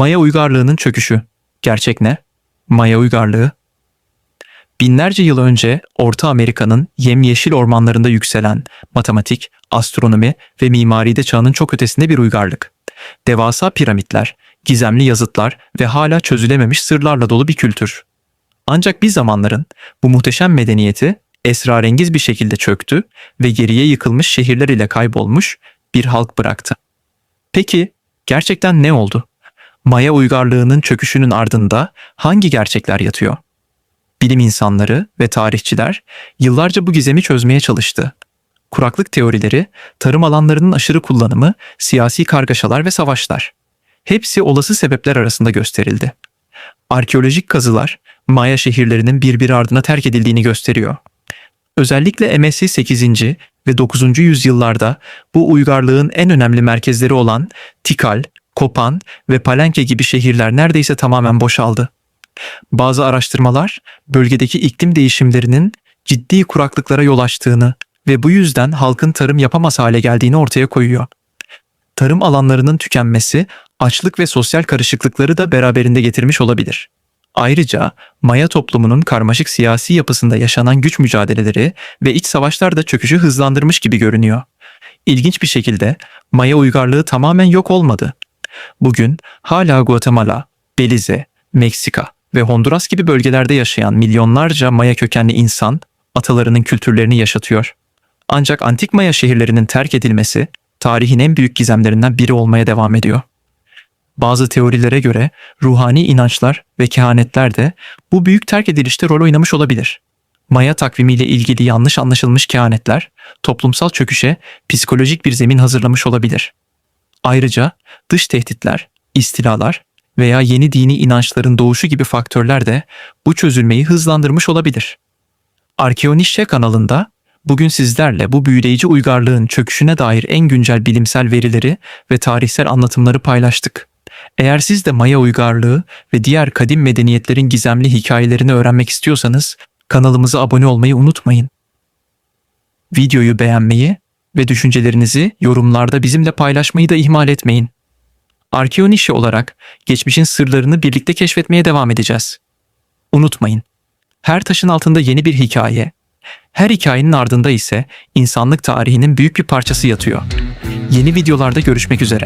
Maya uygarlığının çöküşü. Gerçek ne? Maya uygarlığı. Binlerce yıl önce Orta Amerika'nın yemyeşil ormanlarında yükselen matematik, astronomi ve mimaride çağının çok ötesinde bir uygarlık. Devasa piramitler, gizemli yazıtlar ve hala çözülememiş sırlarla dolu bir kültür. Ancak bir zamanların bu muhteşem medeniyeti esrarengiz bir şekilde çöktü ve geriye yıkılmış şehirler ile kaybolmuş bir halk bıraktı. Peki gerçekten ne oldu? Maya uygarlığının çöküşünün ardında hangi gerçekler yatıyor? Bilim insanları ve tarihçiler yıllarca bu gizemi çözmeye çalıştı. Kuraklık teorileri, tarım alanlarının aşırı kullanımı, siyasi kargaşalar ve savaşlar. Hepsi olası sebepler arasında gösterildi. Arkeolojik kazılar Maya şehirlerinin birbiri ardına terk edildiğini gösteriyor. Özellikle MSC 8. ve 9. yüzyıllarda bu uygarlığın en önemli merkezleri olan Tikal, Kopan ve Palenque gibi şehirler neredeyse tamamen boşaldı. Bazı araştırmalar bölgedeki iklim değişimlerinin ciddi kuraklıklara yol açtığını ve bu yüzden halkın tarım yapamaz hale geldiğini ortaya koyuyor. Tarım alanlarının tükenmesi, açlık ve sosyal karışıklıkları da beraberinde getirmiş olabilir. Ayrıca Maya toplumunun karmaşık siyasi yapısında yaşanan güç mücadeleleri ve iç savaşlar da çöküşü hızlandırmış gibi görünüyor. İlginç bir şekilde Maya uygarlığı tamamen yok olmadı. Bugün hala Guatemala, Belize, Meksika ve Honduras gibi bölgelerde yaşayan milyonlarca Maya kökenli insan atalarının kültürlerini yaşatıyor. Ancak antik Maya şehirlerinin terk edilmesi tarihin en büyük gizemlerinden biri olmaya devam ediyor. Bazı teorilere göre ruhani inançlar ve kehanetler de bu büyük terk edilişte rol oynamış olabilir. Maya takvimiyle ilgili yanlış anlaşılmış kehanetler toplumsal çöküşe psikolojik bir zemin hazırlamış olabilir. Ayrıca dış tehditler, istilalar veya yeni dini inançların doğuşu gibi faktörler de bu çözülmeyi hızlandırmış olabilir. Arkeonişe kanalında bugün sizlerle bu büyüleyici uygarlığın çöküşüne dair en güncel bilimsel verileri ve tarihsel anlatımları paylaştık. Eğer siz de Maya uygarlığı ve diğer kadim medeniyetlerin gizemli hikayelerini öğrenmek istiyorsanız kanalımıza abone olmayı unutmayın. Videoyu beğenmeyi ve düşüncelerinizi yorumlarda bizimle paylaşmayı da ihmal etmeyin. Arkeonişi olarak geçmişin sırlarını birlikte keşfetmeye devam edeceğiz. Unutmayın, her taşın altında yeni bir hikaye, her hikayenin ardında ise insanlık tarihinin büyük bir parçası yatıyor. Yeni videolarda görüşmek üzere.